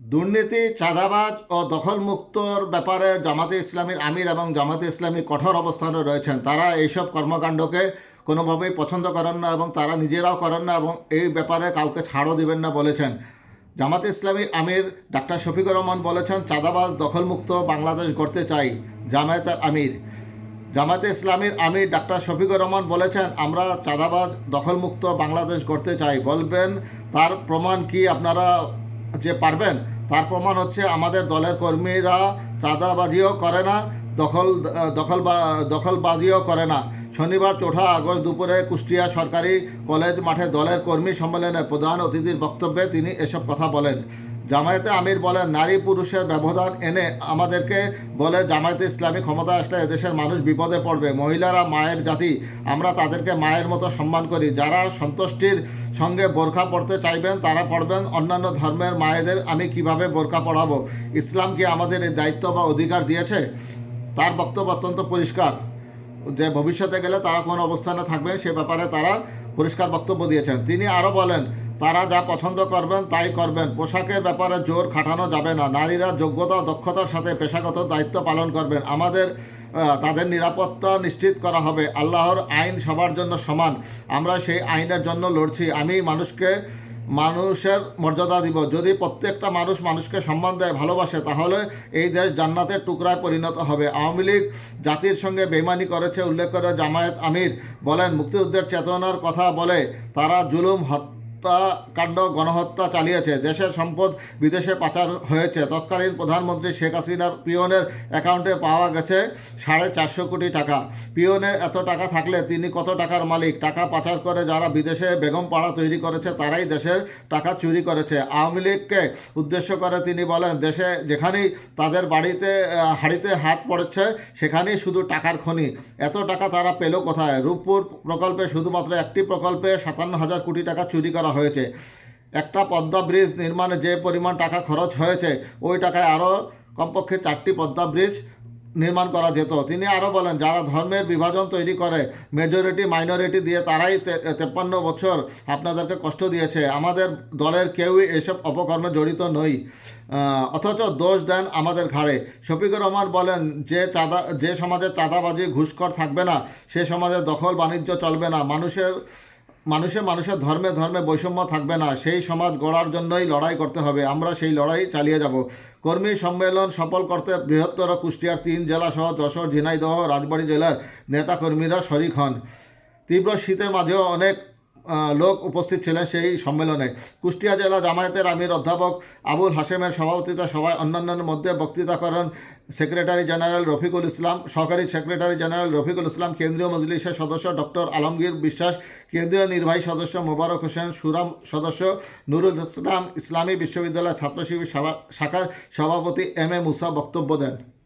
দুর্নীতি, চাঁদাবাজ ও দখলমুক্তর ব্যাপারে জামাতে ইসলামীর আমির এবং জামাতে ইসলামী কঠোর অবস্থানে রয়েছেন। তারা এইসব কর্মকাণ্ডকে কোনোভাবেই পছন্দ করেন না এবং তারা নিজেরাও করেন না এবং এই ব্যাপারে কাউকে ছাড়ও দিবেন না বলেছেন। জামাতে ইসলামী আমির ডাক্তার শফিকুর রহমান বলেছেন, চাঁদাবাজ, দখলমুক্ত বাংলাদেশ গড়তে চাই। জামায়াতের আমির। জামাতে ইসলামীর আমির ডাক্তার শফিকুর রহমান বলেছেন, আমরা চাঁদাবাজ, দখলমুক্ত বাংলাদেশ গড়তে চাই। বলবেন, তার প্রমাণ কি আপনারা যে পারবেন, তার প্রমাণ হচ্ছে আমাদের দলের কর্মীরা চাঁদাবাজিও করে না, দখল দখল দখলবাজিও করে না। শনিবার চৌঠা আগস্ট দুপুরে কুষ্টিয়া সরকারি কলেজ মাঠে দলের কর্মী সম্মেলনে প্রধান অতিথির বক্তব্যে তিনি এসব কথা বলেন। জামায়াতে আমির বলেন, নারী পুরুষের ব্যবধান এনে আমাদেরকে বলে জামায়াতে ইসলামী ক্ষমতা আসলে এদেশের মানুষ বিপদে পড়বে। মহিলারা মায়ের জাতি, আমরা তাদেরকে মায়ের মতো সম্মান করি। যারা সন্তুষ্টির সঙ্গে বোরখা পড়তে চাইবেন, তারা পড়বেন অন্যান্য ধর্মের মায়েদের আমি কীভাবে বোরখা পড়াবো ইসলাম কি আমাদের এই দায়িত্ব বা অধিকার দিয়েছে? তার বক্তব্য অত্যন্ত পরিষ্কার। যে ভবিষ্যতে গেলে তারা কোন অবস্থানে থাকবেন সে ব্যাপারে তারা পরিষ্কার বক্তব্য দিয়েছেন। তিনি আরও বলেন তারা যা পছন্দ করবেন তাই করবেন। পোশাকের ব্যাপারে জোর খাটানো যাবে না। নারীরা যোগ্যতা, দক্ষতার সাথে পেশাগত দায়িত্ব পালন করবেন। আমাদের তাদের নিরাপত্তা নিশ্চিত করা হবে। আল্লাহর আইন সবার জন্য সমান। আমরা সেই আইনের জন্য লড়ছি। আমি মানুষকে, মানুষের মর্যাদা দিব। যদি প্রত্যেকটা মানুষ মানুষকে সম্মান দেয়, ভালোবাসে, তাহলে এই দেশ জান্নাতের টুকরায় পরিণত হবে। আওয়ামী লীগ জাতির সঙ্গে বেমানি করেছে, উল্লেখ করে জামায়াত আমির বলেন, মুক্তিযুদ্ধের চেতনার কথা বলে তারা জুলুম হত্যাকাণ্ড গণহত্যা চালিয়েছে। দেশের সম্পদ বিদেশে পাচার হয়েছে। তৎকালীন প্রধানমন্ত্রী শেখ হাসিনার পিয়নের অ্যাকাউন্টে পাওয়া গেছে সাড়ে চারশো কোটি টাকা। পিয়নের এত টাকা থাকলে তিনি কত টাকার মালিক? টাকা পাচার করে যারা বিদেশে বেগম পাড়া তৈরি করেছে, তারাই দেশের টাকা চুরি করেছে। আওয়ামী লীগকে উদ্দেশ্য করে তিনি বলেন, দেশে যেখানেই তাদের বাড়িতে হাড়িতে হাত পড়েছে, সেখানেই শুধু টাকার খনি। এত টাকা তারা পেল কোথায়? রূপপুর প্রকল্পে শুধুমাত্র একটি প্রকল্পে সাতান্ন হাজার কোটি টাকা চুরি করা হয়েছে। একটা পদ্মা ব্রিজ নির্মাণে যে পরিমাণ টাকা খরচ হয়েছে, ওই টাকায় আরও কমপক্ষে চারটি পদ্মা ব্রিজ নির্মাণ করা যেত। তিনি আরও বলেন, যারা ধর্মের বিভাজন তৈরি করে মেজরিটি মাইনরিটি দিয়ে তারাই তেপ্পান্ন বছর আপনাদেরকে কষ্ট দিয়েছে। আমাদের দলের কেউই এসব অপকর্মে জড়িত নই। অথচ দোষ দেন আমাদের ঘাড়ে। শফিকুর রহমান বলেন, যে চাঁদা, যে সমাজে চাঁদাবাজি, ঘুষখর থাকবে না, সে সমাজে দখল বাণিজ্য চলবে না। মানুষের মানুষে মানুষের ধর্মে ধর্মে বৈষম্য থাকবে না। সেই সমাজ গড়ার জন্যই লড়াই করতে হবে। আমরা সেই লড়াই চালিয়ে যাব। কর্মী সম্মেলন সফল করতে বৃহত্তর কুষ্টিয়ার তিন জেলা সহ যশোর, ঝিনাইদহ, রাজবাড়ী জেলার নেতাকর্মীরা শরিক হন। তীব্র শীতের মাঝেও অনেক লোক উপস্থিত ছিলেন সেই সম্মেলনে। কুষ্টিয়া জেলা জামায়াতের আমির অধ্যাপক আবুল হাশেমের সভাপতিত্বে সভায় অন্যান্যের মধ্যে বক্তৃতা করেন সেক্রেটারি জেনারেল রফিকুল ইসলাম, সহকারী সেক্রেটারি জেনারেল রফিকুল ইসলাম, কেন্দ্রীয় মজলিসের সদস্য ডক্টর আলমগীর বিশ্বাস, কেন্দ্রীয় নির্বাহী সদস্য মোবারক হোসেন, সুরাম সদস্য নুরুল ইসলাম, ইসলামী বিশ্ববিদ্যালয় ছাত্র শিবির সভা- শাখার সভাপতি এম এ মুসা বক্তব্য দেন।